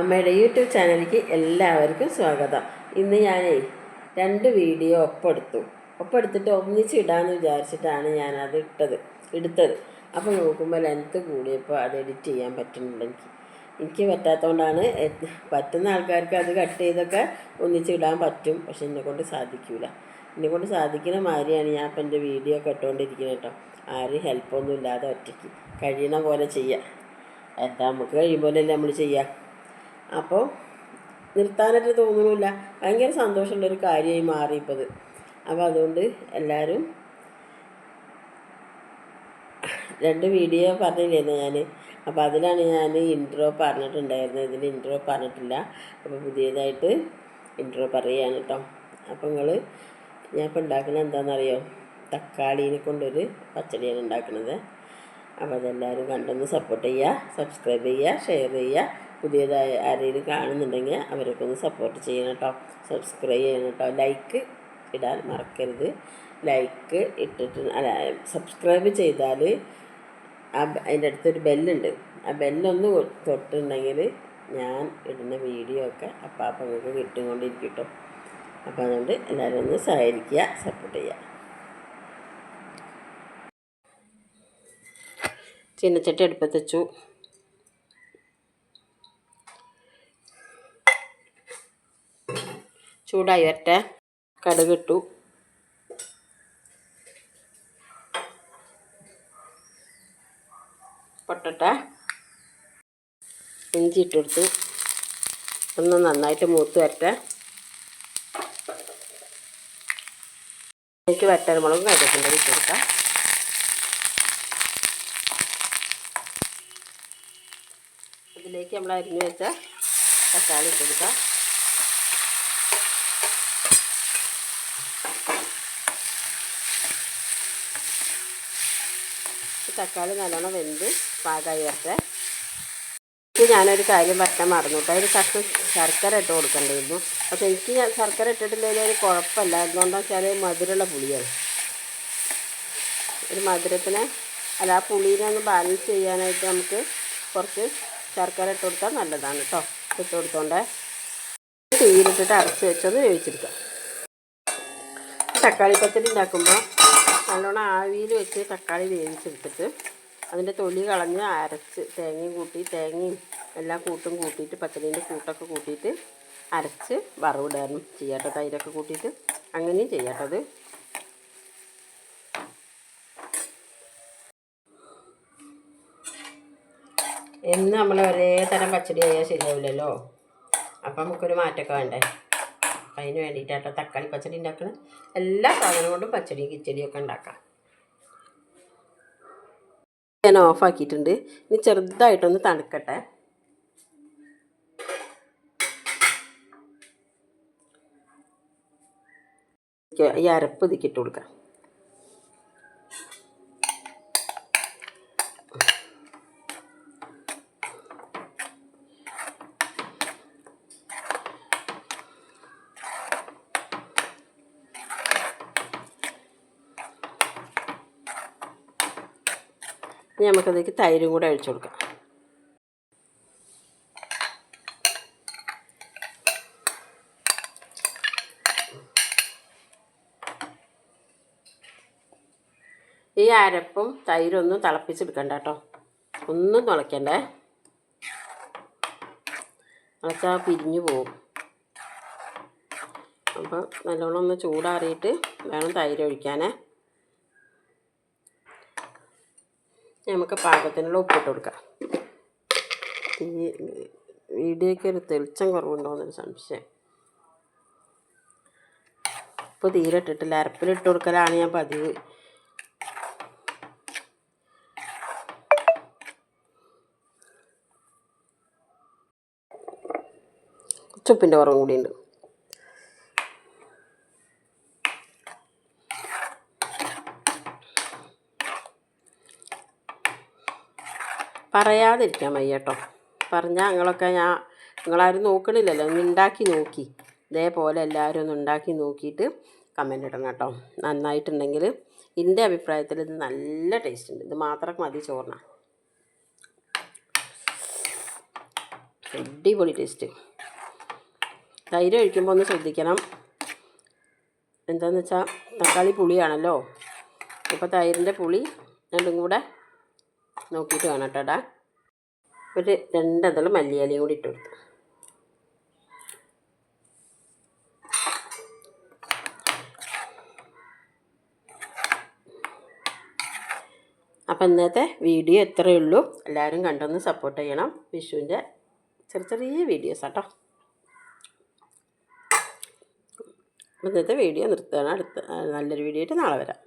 അമ്മയുടെ യൂട്യൂബ് ചാനലിലേക്ക് എല്ലാവർക്കും സ്വാഗതം. ഇന്ന് ഞാൻ രണ്ട് വീഡിയോ ഒപ്പെടുത്തു. ഒപ്പെടുത്തിട്ട് ഒന്നിച്ച് ഇടാമെന്ന് വിചാരിച്ചിട്ടാണ് ഞാനത് ഇട്ടത് എടുത്തത്. അപ്പോൾ നോക്കുമ്പോൾ ലെങ്ത്ത് കൂടിയപ്പോൾ അത് എഡിറ്റ് ചെയ്യാൻ പറ്റുന്നില്ല എനിക്ക്. എനിക്ക് പറ്റാത്തതുകൊണ്ടാണ് പറ്റുന്ന ആൾക്കാർക്ക് അത് കട്ട് ചെയ്തൊക്കെ ഒന്നിച്ച് ഇടാൻ പറ്റും പക്ഷെ എന്നെക്കൊണ്ട് സാധിക്കില്ല എന്നെക്കൊണ്ട് സാധിക്കുന്ന മാതിരിയാണ് ഞാൻ ഇപ്പം എന്റെ വീഡിയോ ഒക്കെ ഇട്ടുകൊണ്ടിരിക്കുന്നത് കേട്ടോ ആരും ഹെൽപ്പൊന്നും ഇല്ലാതെ ഒറ്റയ്ക്ക്. കഴിയുന്ന പോലെ ചെയ്യാം. എന്താ നമുക്ക് കഴിയുമ്പോഴല്ലേ നമ്മൾ ചെയ്യുക അപ്പോൾ നിർത്താനായിട്ട് തോന്നുന്നില്ല ഭയങ്കര സന്തോഷമുള്ളൊരു കാര്യമായി മാറി ഇപ്പോൾ ഇത് അപ്പോൾ അതുകൊണ്ട് എല്ലാവരും രണ്ട് വീഡിയോ പറഞ്ഞില്ലായിരുന്നു ഞാൻ അപ്പോൾ അതിലാണ് ഞാൻ ഇൻട്രോ പറഞ്ഞിട്ടുണ്ടായിരുന്നത്. ഇതിൽ ഇൻട്രോ പറഞ്ഞിട്ടില്ല. അപ്പോൾ പുതിയതായിട്ട് ഇൻട്രോ പറയുകയാണ് കേട്ടോ അപ്പോൾ നിങ്ങൾ ഞാൻ ഇപ്പോൾ ഉണ്ടാക്കുന്നത് എന്താണെന്നറിയോ തക്കാളീനെ കൊണ്ടൊരു പച്ചടിയാണ് ഉണ്ടാക്കുന്നത് അപ്പോൾ അതെല്ലാവരും കണ്ടൊന്ന് സപ്പോർട്ട് ചെയ്യുക സബ്സ്ക്രൈബ് ചെയ്യുക ഷെയർ ചെയ്യുക. പുതിയതായ ആരെങ്കിലും കാണുന്നുണ്ടെങ്കിൽ അവരൊക്കെ ഒന്ന് സപ്പോർട്ട് ചെയ്യണം കേട്ടോ. സബ്സ്ക്രൈബ് ചെയ്യണം കേട്ടോ. ലൈക്ക് ഇടാൻ മറക്കരുത്. ലൈക്ക് ഇട്ടിട്ട് അല്ല സബ്സ്ക്രൈബ് ചെയ്താൽ ആ അതിന്റെ അടുത്തൊരു ബെല്ലുണ്ട്. ആ ബെല്ലൊന്ന് തൊട്ടുണ്ടെങ്കിൽ ഞാൻ ഇടുന്ന വീഡിയോ ഒക്കെ അപ്പം അപ്പം നിങ്ങൾക്ക് കിട്ടുകൊണ്ടിരിക്കും കേട്ടോ. അപ്പോൾ അതുകൊണ്ട് എല്ലാവരും ഒന്ന് സഹകരിക്കുക സപ്പോർട്ട് ചെയ്യുക. ചീനച്ചട്ടി അടുപ്പത്ത് വെച്ചു. ചൂടായി വരട്ടെ. കടുക് ഇട്ടു. പൊട്ടട്ടെ. ഇഞ്ചി ഇട്ടെടുത്തു ഒന്ന് നന്നായിട്ട് മൂത്ത് വരട്ടെ. എനിക്ക് വറ്റൽമുളകും കരുവേപ്പിന്റെ ഇട്ട് കൊടുക്കാം. അതിലേക്ക് നമ്മൾ അരിഞ്ഞു വെച്ച തക്കാളി ഇട്ട് കൊടുക്കാം. തക്കാളി നല്ലോണം വെന്ത് പാകമായി വരട്ടെ. ഇത് ഞാനൊരു കാര്യം പറ്റാൻ മറന്നു കേട്ടോ. അതിന് കഷ്ണം ശർക്കര ഇട്ട് കൊടുക്കേണ്ടിയിരുന്നു. അപ്പോൾ എനിക്ക് ഞാൻ ശർക്കര ഇട്ടിട്ടില്ലെങ്കിൽ ഒരു കുഴപ്പമില്ല. എന്തുകൊണ്ടാണെന്ന് വെച്ചാൽ മധുരമുള്ള പുളിയാണ്. ഒരു മധുരത്തിന് അല്ല ആ പുളീനെ ഒന്ന് ബാലൻസ് ചെയ്യാനായിട്ട് നമുക്ക് കുറച്ച് ശർക്കര ഇട്ട് കൊടുത്താൽ നല്ലതാണ് കേട്ടോ. ഇട്ട് കൊടുത്തോണ്ടേ. തീയിലിട്ടിട്ട് അരച്ച് വെച്ചൊന്ന് വേവിച്ചെടുക്കാം. തക്കാളി പച്ചടി ഉണ്ടാക്കുമ്പോൾ നല്ലോണം ആവിയിൽ വെച്ച് തക്കാളി വേവിച്ചെടുത്തിട്ട് അതിന്റെ തൊലി കളഞ്ഞ് അരച്ച് തേങ്ങയും കൂട്ടി തേങ്ങയും എല്ലാ കൂട്ടും കൂട്ടിയിട്ട് പച്ചടീന്റെ കൂട്ടൊക്കെ കൂട്ടിയിട്ട് അരച്ച് വറവിടാനും ചെയ്യാട്ടോ തൈരൊക്കെ കൂട്ടിയിട്ട് അങ്ങനെയും ചെയ്യാട്ടത് എന്ന് നമ്മൾ ഒരേ തരം പച്ചടി ആയാൽ ശരിയാവില്ലല്ലോ. അപ്പം നമുക്കൊരു മാറ്റമൊക്കെ വേണ്ടേ? അപ്പം അതിന് വേണ്ടിയിട്ടാട്ടോ തക്കാളി പച്ചടി ഉണ്ടാക്കണം. എല്ലാ സാധനം കൊണ്ടും പച്ചടിയും കിച്ചടിയും ഒക്കെ ഉണ്ടാക്കാം. ഞാൻ ഓഫാക്കിയിട്ടുണ്ട് ഇനി ചെറുതായിട്ടൊന്ന് തണുക്കട്ടെ. ഈ അരപ്പ് ഇതിക്കിട്ട് കൊടുക്കാം. ഇനി നമുക്കതിലേക്ക് തൈരും കൂടെ അഴിച്ചു കൊടുക്കാം. ഈ അരപ്പും തൈരൊന്നും തിളപ്പിച്ചെടുക്കണ്ട കേട്ടോ. ഒന്നും തിളയ്ക്കണ്ടേ തിളച്ചാൽ പിരിഞ്ഞു പോകും അപ്പം നല്ലോണം ഒന്ന് ചൂടാറിയിട്ട് വേണം തൈര് ഒഴിക്കാനേ. നമുക്ക് പാകത്തിനുള്ള ഉപ്പിട്ട് കൊടുക്കാം. ഈ വീഡിയോയ്ക്ക് ഒരു തെളിച്ചം കുറവുണ്ടോയെന്നൊരു സംശയം. ഉപ്പ് തീരെ ഇട്ടിട്ടില്ല. അരപ്പിലിട്ട് കൊടുക്കലാണ് ഞാൻ പതിവ്. ചുപ്പിന്റെ കുറവും കൂടിയുണ്ട്. പറയാതിരിക്കാൻ വയ്യ കേട്ടോ പറഞ്ഞാൽ നിങ്ങളൊക്കെ ഞാൻ നിങ്ങളാരും നോക്കണില്ലല്ലോ. ഒന്ന് ഉണ്ടാക്കി നോക്കി. ഇതേപോലെ എല്ലാവരും ഒന്ന് ഉണ്ടാക്കി നോക്കിയിട്ട് കമന്റ് ഇടണം കേട്ടോ. നന്നായിട്ടുണ്ടെങ്കിൽ എന്റെ അഭിപ്രായത്തിൽ ഇത് നല്ല ടേസ്റ്റ് ഉണ്ട് ഇത് മാത്രം മതി ചോറിന. അടിപൊളി ടേസ്റ്റ് തൈര് ഒഴിക്കുമ്പോൾ ഒന്ന് ശ്രദ്ധിക്കണം. എന്താണെന്ന് വെച്ചാൽ തക്കാളി പുളിയാണല്ലോ. ഇപ്പോൾ തൈരിന്റെ പുളി രണ്ടും കൂടെ നോക്കിയിട്ട് വേണം കേട്ടോ ഇടാൻ. ഒരു രണ്ടതൾ മല്ലിയിലയും കൂടി ഇട്ട് കൊടുത്തു അപ്പം ഇന്നത്തെ വീഡിയോ എത്രയേ ഉള്ളൂ. എല്ലാവരും കണ്ടൊന്ന് സപ്പോർട്ട് ചെയ്യണം. വിഷുവിന്റെ ചെറിയ ചെറിയ വീഡിയോസ് കേട്ടോ ഇന്നത്തെ വീഡിയോ നിർത്തുകയാണ്. അടുത്ത നല്ലൊരു വീഡിയോ ആയിട്ട് നാളെ വരാം.